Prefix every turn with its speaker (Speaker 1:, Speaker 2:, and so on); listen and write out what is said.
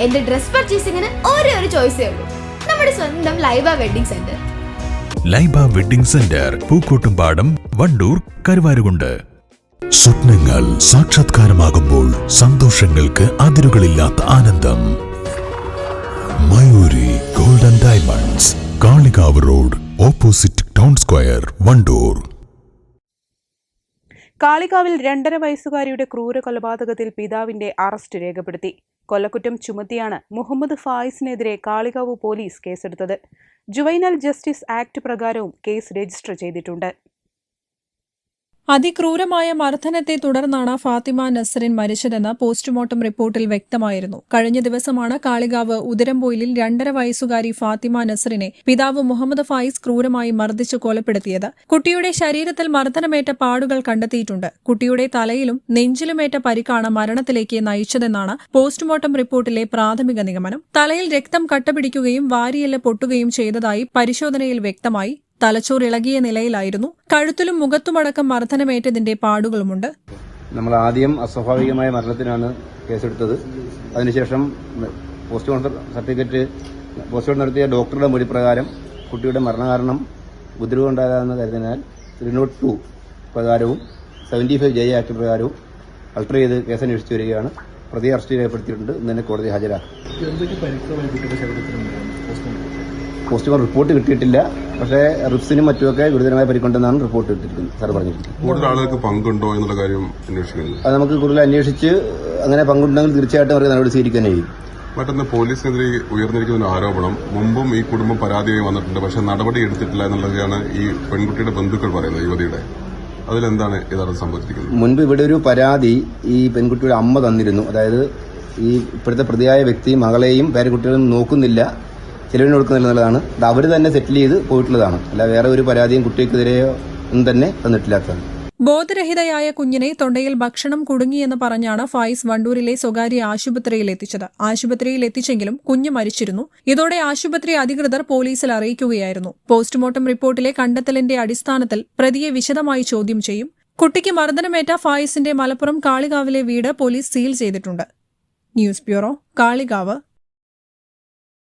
Speaker 1: എന്റെ ഡ്രസ് പർച്ചേസിംഗിന് ഒരേ ഒരു ചോയ്സേ ഉള്ളൂ. നമ്മുടെ സ്വന്തം Laiba wedding centre.
Speaker 2: Laiba wedding centre Pookkottumpadam Wandoor Karuvarakundu. സ്വപ്നങ്ങൾ സാക്ഷാത്കാരമാകുമ്പോൾ സന്തോഷങ്ങൾക്ക് അതിരുകളില്ലാത്ത ആനന്ദം. Mayuri golden diamonds Kalikavu road opposite town square Wandoor.
Speaker 3: കാളികാവിൽ രണ്ടര വയസ്സുകാരിയുടെ ക്രൂര കൊലപാതകത്തിൽ പിതാവിന്റെ അറസ്റ്റ് രേഖപ്പെടുത്തി. കൊലക്കുറ്റം ചുമത്തിയാണ് മുഹമ്മദ് ഫായിസിനെതിരെ കാളികാവ് പോലീസ് കേസെടുത്തത്. ജുവൈനൽ ജസ്റ്റിസ് ആക്ട് പ്രകാരവും കേസ് രജിസ്റ്റർ ചെയ്തിട്ടുണ്ട്.
Speaker 4: അതിക്രൂരമായ മർദ്ദനത്തെ തുടർന്നാണ് ഫാത്തിമ നസറിൻ മരിച്ചതെന്ന് പോസ്റ്റ്മോർട്ടം റിപ്പോർട്ടിൽ വ്യക്തമായിരുന്നു. കഴിഞ്ഞ ദിവസമാണ് കാളികാവ് ഉദരംപോയിലിൽ രണ്ടര വയസ്സുകാരി ഫാത്തിമ നസറിനെ പിതാവ് മുഹമ്മദ് ഫായിസ് ക്രൂരമായി മർദ്ദിച്ചു കൊലപ്പെടുത്തിയത്. കുട്ടിയുടെ ശരീരത്തിൽ മർദ്ദനമേറ്റ പാടുകൾ കണ്ടെത്തിയിട്ടുണ്ട്. കുട്ടിയുടെ തലയിലും നെഞ്ചിലുമേറ്റ പരിക്കാണ് മരണത്തിലേക്ക് നയിച്ചതെന്നാണ് പോസ്റ്റ്മോർട്ടം റിപ്പോർട്ടിലെ പ്രാഥമിക നിഗമനം. തലയിൽ രക്തം കട്ടപിടിക്കുകയും വാരിയെല്ല് പൊട്ടുകയും ചെയ്തതായി പരിശോധനയിൽ വ്യക്തമായി തലച്ചോർ ഇളകിയ നിലയിലായിരുന്നു. കഴുത്തിലും മുഖത്തുമടക്കം മർദ്ദനമേറ്റതിന്റെ പാടുകളുമുണ്ട്.
Speaker 5: നമ്മൾ ആദ്യം അസ്വാഭാവികമായ മരണത്തിനാണ് കേസെടുത്തത്. അതിനുശേഷം പോസ്റ്റ്മോർട്ടം സർട്ടിഫിക്കറ്റ് പോസ്റ്റ്മോർട്ടം നടത്തിയ ഡോക്ടറുടെ മൊഴി പ്രകാരം കുട്ടിയുടെ മരണകാരണം ബുദ്ധിമുട്ടുണ്ടാകാമെന്ന് കരുതിനാൽ ത്രീ നോട്ട് ടു പ്രകാരവും സെവന്റി ഫൈവ് ജെ ആക്ട് പ്രകാരവും അൾട്ടർ ചെയ്ത് കേസന്വേഷിച്ചു വരികയാണ്. പ്രതി അറസ്റ്റ് രേഖപ്പെടുത്തിയിട്ടുണ്ട് ഇന്ന് തന്നെ കോടതി ഹാജരാക്കും. പോസ്റ്റ്മോർട്ടം റിപ്പോർട്ട് കിട്ടിയിട്ടില്ല. പക്ഷേ റിപ്സിനും മറ്റുമൊക്കെ ഗുരുതരമായ പരിക്കുണ്ടെന്നാണ് റിപ്പോർട്ട് കിട്ടിയിരിക്കുന്നത്. സാർ പറഞ്ഞിരിക്കുന്നത്
Speaker 6: കൂടുതൽ ആളുകൾക്ക് പങ്കുണ്ടോ എന്നുള്ള കാര്യം അന്വേഷിക്കുന്നു
Speaker 5: അത് നമുക്ക് കൂടുതൽ അന്വേഷിച്ച് അങ്ങനെ പങ്കുണ്ടെങ്കിൽ തീർച്ചയായിട്ടും അവർക്ക് നടപടി സ്വീകരിക്കാനായിരിക്കും
Speaker 6: മറ്റൊന്ന് പോലീസിനെതിരെ ഉയർന്നിരിക്കുന്ന ആരോപണം. മുമ്പും ഈ കുടുംബം പരാതിയായി വന്നിട്ടുണ്ട്. പക്ഷെ നടപടി എടുത്തിട്ടില്ല എന്നുള്ളതാണ് ഈ പെൺകുട്ടിയുടെ ബന്ധുക്കൾ പറയുന്നത് യുവതിയുടെ. അതിലെന്താണ് യഥാർത്ഥം സംഭവിച്ചിരിക്കുന്നത്?
Speaker 5: മുൻപ് ഇവിടെ ഒരു പരാതി ഈ പെൺകുട്ടിയുടെ അമ്മ തന്നിരുന്നു. അതായത് ഈ ഇപ്പോഴത്തെ പ്രതിയായ വ്യക്തി മകളെയും പേരക്കുട്ടികളും നോക്കുന്നില്ല. ചെലവിന് കൊടുക്കുന്നില്ല എന്നുള്ളതാണ് അത് അവർ തന്നെ സെറ്റിൽ ചെയ്ത് പോയിട്ടുള്ളതാണ്. അല്ല വേറെ ഒരു പരാതിയും കുട്ടിക്കെതിരെയോ ഒന്നും തന്നെ തന്നിട്ടില്ലാത്തതാണ്.
Speaker 4: ബോധരഹിതയായ കുഞ്ഞിനെ തൊണ്ടയിൽ ഭക്ഷണം കുടുങ്ങിയെന്ന് പറഞ്ഞാണ് ഫായിസ് വണ്ടൂരിലെ സ്വകാര്യ ആശുപത്രിയിൽ എത്തിച്ചത്. ആശുപത്രിയിൽ എത്തിച്ചെങ്കിലും കുഞ്ഞ് മരിച്ചിരുന്നു. ഇതോടെ ആശുപത്രി അധികൃതർ പോലീസിൽ അറിയിക്കുകയായിരുന്നു. പോസ്റ്റ്മോർട്ടം റിപ്പോർട്ടിലെ കണ്ടെത്തലിന്റെ അടിസ്ഥാനത്തിൽ പ്രതിയെ വിശദമായി ചോദ്യം ചെയ്യും. കുട്ടിക്ക് മർദ്ദനമേറ്റ ഫായിസിന്റെ മലപ്പുറം കാളികാവിലെ വീട് പോലീസ് സീൽ ചെയ്തിട്ടുണ്ട്. News bureau Kalikavu.